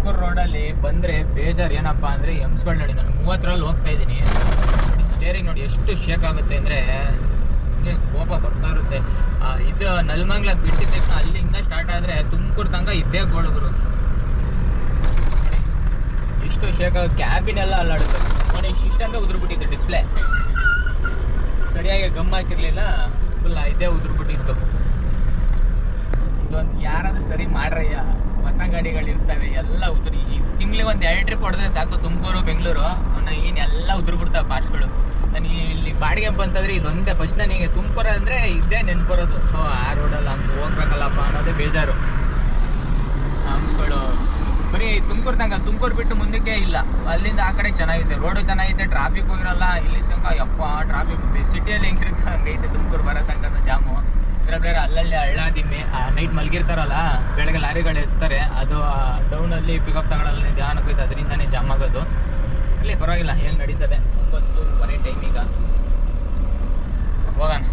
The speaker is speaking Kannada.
ತುಮಕೂರು ರೋಡಲ್ಲಿ ಬಂದರೆ ಬೇಜಾರು ಏನಪ್ಪ ಅಂದರೆ ಎಮ್ಸ್ಗಳು ನೋಡಿ, ನಾನು ಮೂವತ್ತರಲ್ಲಿ ಹೋಗ್ತಾ ಇದ್ದೀನಿ. ಸ್ಟೇರಿಂಗ್ ನೋಡಿ ಎಷ್ಟು ಶೇಕ್ ಆಗುತ್ತೆ ಅಂದರೆ ಕೋಪ ಬರ್ತಾ ಇರುತ್ತೆ. ಇದು ನಲ್ಮಂಗ್ಲ ಬಿಟ್ಟಿದ ತಕ್ಷಣ ಅಲ್ಲಿಂದ ಸ್ಟಾರ್ಟ್ ಆದರೆ ತುಮಕೂರು ತನಕ ಇದ್ದೇ ಗೋಳುಗರು ಇಷ್ಟು ಶೇಕ್ ಆಗುತ್ತೆ ಕ್ಯಾಬಿನೆಲ್ಲ ಅಲ್ಲಾಡುತ್ತೆ. ಮನೆ ಇಷ್ಟಂತ ಉದುರ್ಬಿಟ್ಟಿತ್ತು ಡಿಸ್ಪ್ಲೇ ಸರಿಯಾಗಿ ಗಮ್ ಹಾಕಿರಲಿಲ್ಲ ಫುಲ್ ಇದೇ ಉದುರ್ಬಿಟ್ಟಿತ್ತು. ಇದೊಂದು ಯಾರಾದ್ರೂ ಸರಿ ಮಾಡ್ರಯ್ಯ? ಹೊಸ ಗಾಡಿಗಳು ಇರ್ತವೆ ಎಲ್ಲ ಉದುರಿ. ತಿಂಗ್ಳಿಗೆ ಒಂದು ಎರಡು ಟ್ರಿಪ್ ಹೊಡೆದ್ರೆ ಸಾಕು, ತುಮಕೂರು, ಬೆಂಗಳೂರು ಇನ್ನೆಲ್ಲ ಉದುರು ಬಿಡ್ತಾವೆ ಪಾರ್ಟ್ಸ್ಗಳು ನನಗೆ ಇಲ್ಲಿ ಬಾಡಿಗೆ ಬಂತಂದ್ರೆ ಇದೊಂದೇ ಫಸ್ಟ್ ನನಗೆ ತುಮಕೂರು ಅಂದರೆ ಇದೇ ನೆನ್ಪರೋದು. ಸೊ ಆ ರೋಡಲ್ಲಿ ಹಂಗೆ ಹೋಗ್ಬೇಕಲ್ಲಪ್ಪ ಅನ್ನೋದೇ ಬೇಜಾರು. ಹಂಪ್ಸ್ಗಳು ಬರೀ ತುಮಕೂರು ತನಕ, ತುಮಕೂರು ಬಿಟ್ಟು ಮುಂದಕ್ಕೆ ಇಲ್ಲ. ಅಲ್ಲಿಂದ ಆ ಕಡೆ ಚೆನ್ನಾಗಿದೆ ರೋಡು ಚೆನ್ನಾಗಿದೆ ಟ್ರಾಫಿಕ್ ಹೋಗಿರಲ್ಲ ಇಲ್ಲಿ ತನಕ ಯಪ್ಪ ಟ್ರಾಫಿಕ್ ಸಿಟಿಯಲ್ಲಿ ಹೆಂಗಿರುತ್ತೆ, ಹಂಗೈತೆ ತುಮಕೂರು ಬರೋ ತನಕ ಜಾಮು ಇದ್ರ ಬೇರೆ ಅಲ್ಲಲ್ಲಿ ಹಳ್ಳ ಆ ನೈಟ್ ಮಲಗಿರ್ತಾರಲ್ಲ, ಬೆಳಗ್ಗೆ ಲಾರಿಗಳು ಇರ್ತಾರೆ ಅದು ಡೌನಲ್ಲಿ ಪಿಕಪ್ ತಗೊಳ್ಳಲ್ಲ ನಿಧಾನಕ್ಕೆ ಹೋಯ್ತು ಅದರಿಂದನೇ ಜಾಮ್ ಆಗೋದು. ಇಲ್ಲಿ ಪರವಾಗಿಲ್ಲ ಹೇಗೆ ನಡೀತದೆ? ಒಂಬತ್ತುವರೆ ಟೈಮ್ ಈಗ. ಹೋಗೋಣ.